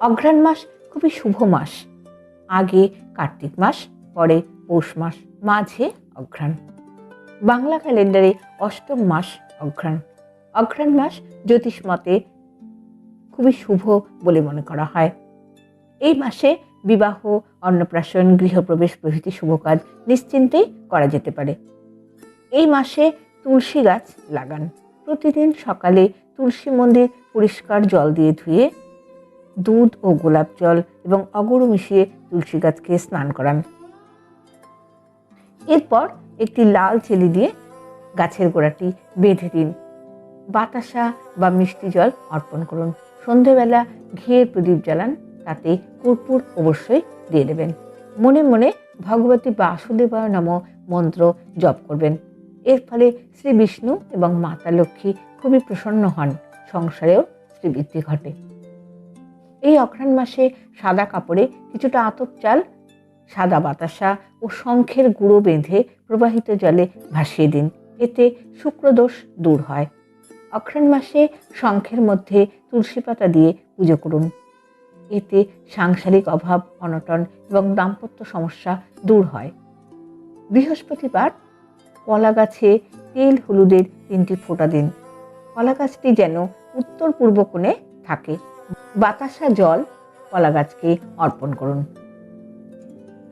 অঘ্রাণ মাস খুবই শুভ মাস। আগে কার্তিক মাস, পরে পৌষ মাস, মাঝে অঘ্রাণ। বাংলা ক্যালেন্ডারে অষ্টম মাস অঘ্রাণ। অঘ্রাণ মাস জ্যোতিষ মতে খুবই শুভ বলে মনে করা হয়। এই মাসে বিবাহ, অন্নপ্রাশন, গৃহপ্রবেশ প্রভৃতি শুভ কাজ নিশ্চিন্তেই করা যেতে পারে। এই মাসে তুলসী গাছ লাগান। প্রতিদিন সকালে তুলসী মন্দির পরিষ্কার জল দিয়ে ধুয়ে দুধ ও গোলাপ জল এবং অগরু মিশিয়ে তুলসী গাছকে স্নান করান। এরপর একটি লাল চেলি দিয়ে গাছের গোড়াটি বেঁধে দিন। বাতাসা বা মিষ্টি জল অর্পণ করুন। সন্ধেবেলা ঘিয়ের প্রদীপ জ্বালান, তাতে কর্পূর অবশ্যই দিয়ে দেবেন। মনে মনে ভগবতী বাসুদেবায় নাম মন্ত্র জপ করবেন। এর ফলে শ্রী বিষ্ণু এবং মাতা লক্ষ্মী খুবই প্রসন্ন হন। সংসারেও শ্রীবৃদ্ধি ঘটে। এই অঘ্রাণ মাসে সাদা কাপড়ে কিছুটা আতপ চাল, সাদা বাতাসা ও শঙ্খের গুঁড়ো বেঁধে প্রবাহিত জলে ভাসিয়ে দিন। এতে শুক্রদোষ দূর হয়। অঘ্রাণ মাসে শঙ্খের মধ্যে তুলসী পাতা দিয়ে পুজো করুন। এতে সাংসারিক অভাব, অনটন এবং দাম্পত্য সমস্যা দূর হয়। বৃহস্পতিবার কলা গাছে তেল হলুদের তিনটি ফোঁটা দিন। কলা গাছটি যেন উত্তর পূর্ব কোণে থাকে। বাতাসা জল কলা গাছকে অর্পণ করুন।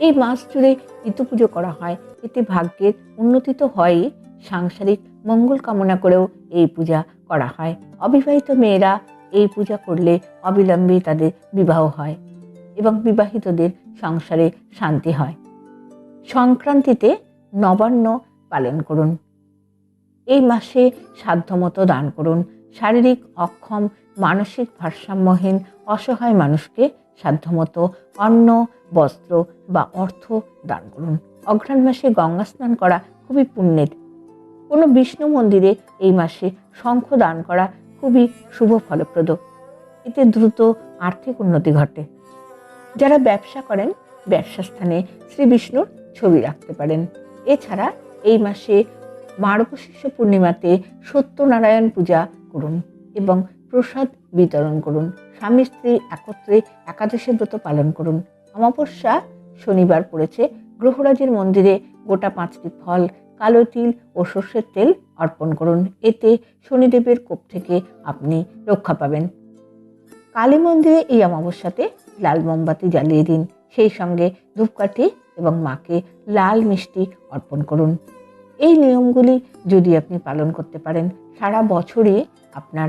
এই মাস জুড়ে ঋতু পুজো করা হয়। এতে ভাগ্যের উন্নতি তো হয়ই সাংসারিক মঙ্গল কামনা করেও এই পূজা করা হয়। অবিবাহিত মেয়েরা এই পূজা করলে অবিলম্বে তাদের বিবাহ হয় এবং বিবাহিতদের সংসারে শান্তি হয়। সংক্রান্তিতে নবান্ন পালন করুন। এই মাসে সাধ্যমতো দান করুন। শারীরিক অক্ষম মানসিক ভারসাম্যহীন, অসহায় মানুষকে সাধ্যমতো অন্ন, বস্ত্র বা অর্থ দান করুন। অঘ্রাণ মাসে গঙ্গা স্নান করা খুবই পুণ্যের। কোনো বিষ্ণু মন্দিরে এই মাসে শঙ্খ দান করা খুবই শুভ ফলপ্রদ। এতে দ্রুত আর্থিক উন্নতি ঘটে। যারা ব্যবসা করেন, ব্যবসা স্থানে শ্রী বিষ্ণুর ছবি রাখতে পারেন। এছাড়া এই মাসে মার্গশীর্ষ পূর্ণিমাতে সত্যনারায়ণ পূজা করুন। এবং প্রসাদ বিতরণ করুন। স্বামী, স্ত্রী একত্রে একাদশী ব্রত পালন করুন। অমাবস্যা শনিবার পড়েছে। গ্রহরাজের মন্দিরে গোটা পাঁচটি ফল, কালো তিল ও সর্ষের তেল অর্পণ করুন। এতে শনিদেবের কোপ থেকে আপনি রক্ষা পাবেন। কালী মন্দিরে এই অমাবস্যাতে লাল মোমবাতি জ্বালিয়ে দিন। সেই সঙ্গে ধূপকাঠি এবং মাকে লাল মিষ্টি অর্পণ করুন। এই নিয়মগুলি যদি আপনি পালন করতে পারেন, সারা বছরই আপনার